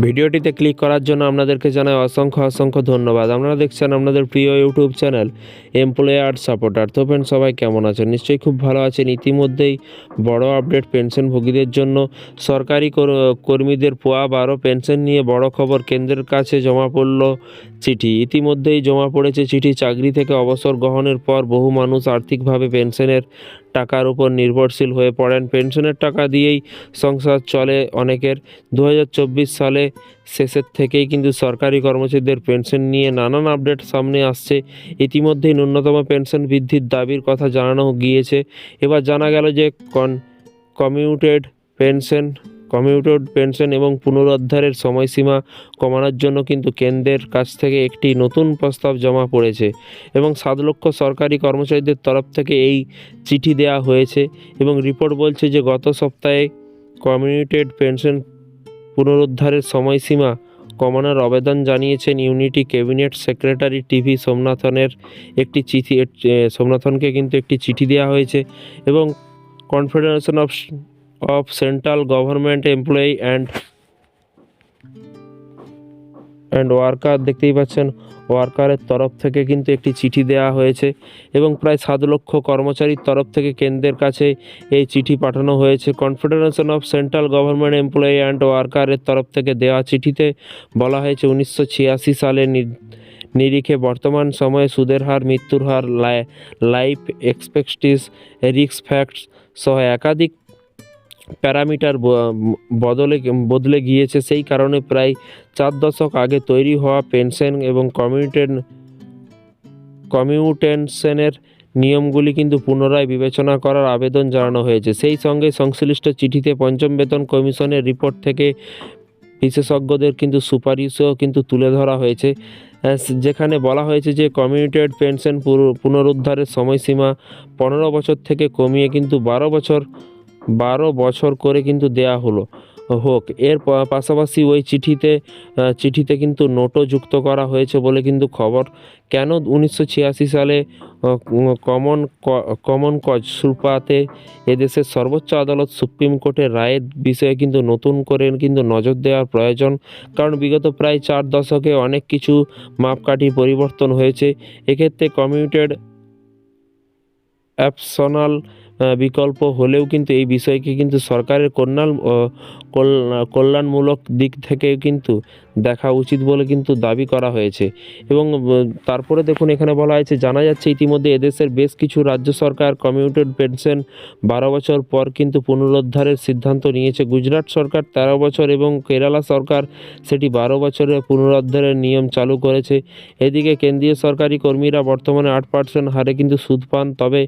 ভিডিওটিতে ক্লিক করার জন্য আপনাদেরকে জানাই অসংখ্য অসংখ্য ধন্যবাদ। আপনারা দেখছেন আপনাদের প্রিয় ইউটিউব চ্যানেল এমপ্লয়ার সাপোর্টার। তো ফ্রেন্ড সবাই কেমন আছেন? নিশ্চয়ই খুব ভালো আছেন। ইতিমধ্যেই বড় আপডেট পেনশনভোগীদের জন্য সরকারি কর- কর্মীদের পোয়া বারো পেনশন নিয়ে বড় খবর, কেন্দ্রের কাছে জমা পড়ল চিঠি। ইতিমধ্যেই জমা পড়েছে চিঠি। চাকরি থেকে অবসর গ্রহণের পর বহু মানুষ আর্থিকভাবে পেনশনের টাকার উপর নির্ভরশীল হয়ে পড়েন। পেনশনের টাকা দিয়েই সংসার চলে অনেকের। দু হাজার চব্বিশ সালে শেষের থেকেই কিন্তু সরকারি কর্মচারীদের পেনশন নিয়ে নানান আপডেট সামনে আসছে। ইতিমধ্যেই ন্যূনতম পেনশন বৃদ্ধির দাবির কথা জানানো গিয়েছে। এবার জানা গেল যে কন, কমিউটেড পেনশন কমিউটেড পেনশন এবং পুনরুদ্ধারের সময়সীমা কমানোর জন্য কিন্তু কেন্দ্রের কাছ থেকে একটি নতুন প্রস্তাব জমা পড়েছে এবং সাত লক্ষ সরকারি কর্মচারীদের তরফ থেকে এই চিঠি দেওয়া হয়েছে এবং রিপোর্ট বলছে যে গত সপ্তাহে কমিউটেড পেনশন পুনরুদ্ধারের সময়সীমা কমানোর আবেদন জানিয়েছেন ইউনিটি ক্যাবিনেট সেক্রেটারি টিভি সোমনাথনের একটি চিঠি সোমনাথনকে কিন্তু একটি চিঠি দেওয়া হয়েছে এবং confederation of of central government employee and and worker দেখতেই পাচ্ছেন ওয়ার্কারের তরফ থেকে কিন্তু একটি চিঠি দেওয়া হয়েছে এবং প্রায় সাত লক্ষ কর্মচারীর তরফ থেকে কেন্দ্রের কাছে এই চিঠি পাঠানো হয়েছে। Confederation of central government employee and ওয়ার্কারের তরফ থেকে দেওয়া চিঠিতে বলা হয়েছে, উনিশশো ছিয়াশি সালে নিরিখে বর্তমান সময়ে সুদের হার, মৃত্যুর হার লাই- লাইফ এক্সপেক্টিস রিক্স ফ্যাক্টস সহ একাধিক প্যারামিটার বদলে বদলে গিয়েছে। সেই কারণে প্রায় চার দশক আগে তৈরি হওয়া পেনশন এবং কমিউটেন কমিউটেনশনের নিয়মগুলি কিন্তু পুনরায় বিবেচনা করার আবেদন জানানো হয়েছে। সেই সঙ্গে সংশ্লিষ্ট চিঠিতে পঞ্চম বেতন কমিশনের রিপোর্ট থেকে বিশেষজ্ঞদের কিন্তু সুপারিশও কিন্তু তুলে ধরা হয়েছে। যেখানে বলা হয়েছে যে কমিউনিটেড পেনশন পুনরুদ্ধারের সময়সীমা পনেরো বছর থেকে কমিয়ে কিন্তু বারো বছর বারো বছর করে কিন্তু দেয়া হলো। হোক, এর পাশাপাশি ওই চিঠিতে চিঠিতে কিন্তু নোটও যুক্ত করা হয়েছে বলে কিন্তু খবর। কেন উনিশশো ছিয়াশি সালে কমন কমন কজ সুপাতে এদেশের সর্বোচ্চ আদালত সুপ্রিম কোর্টের রায়ের বিষয়ে কিন্তু নতুন করে কিন্তু নজর দেওয়ার প্রয়োজন। কারণ বিগত প্রায় চার দশকে অনেক কিছু মাপকাঠি পরিবর্তন হয়েছে। এক্ষেত্রে কমিউটেড অ্যাপশনাল বিকল্প হলেও কিন্তু এই বিষয়কে কিন্তু সরকারের কল্যাণ কল্যাণমূলক দিক থেকে কিন্তু দেখা উচিত বলে কিন্তু দাবি করা হয়েছে। এবং তারপরে দেখুন এখানে বলা হয়েছে, জানা যাচ্ছে ইতিমধ্যে এদেশের বেশ কিছু রাজ্য সরকার কমিউটেড পেনশন বারো বছর পর কিন্তু পুনরুদ্ধারের সিদ্ধান্ত নিয়েছে। গুজরাট সরকার তেরো বছর এবং কেরালা সরকার সেটি বারো বছরের পুনরুদ্ধারের নিয়ম চালু করেছে। এদিকে কেন্দ্রীয় সরকারি কর্মীরা বর্তমানে আট পার্সেন্ট হারে কিন্তু সুদ পান। তবে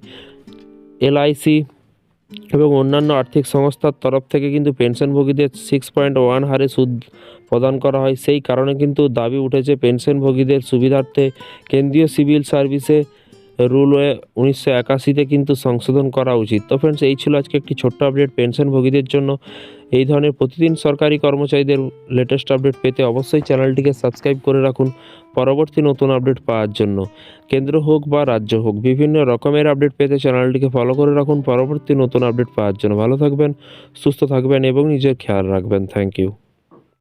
এলআইসি এবং অন্যান্য আর্থিক সংস্থার তরফ থেকে কিন্তু পেনশনভোগীদের সিক্স পয়েন্ট ওয়ান হারে সুদ প্রদান করা হয়। সেই কারণে কিন্তু দাবি উঠেছে, পেনশনভোগীদের সুবিধার্থে কেন্দ্রীয় সিভিল সার্ভিসে রুলওয়ে উনিশশো একাশিতে কিন্তু সংশোধন করা উচিত। তো ফ্রেন্ডস এই ছিল আজকে একটি ছোট্ট আপডেট পেনশনভোগীদের জন্য। এই ধরনের প্রতিদিন সরকারি কর্মচারীদের লেটেস্ট আপডেট পেতে অবশ্যই চ্যানেলটিকে সাবস্ক্রাইব করে রাখুন পরবর্তী নতুন আপডেট পাওয়ার জন্য। কেন্দ্র হোক বা রাজ্য হোক, বিভিন্ন রকমের আপডেট পেতে চ্যানেলটিকে ফলো করে রাখুন পরবর্তী নতুন আপডেট পাওয়ার জন্য। ভালো থাকবেন, সুস্থ থাকবেন এবং নিজের খেয়াল রাখবেন। Thank you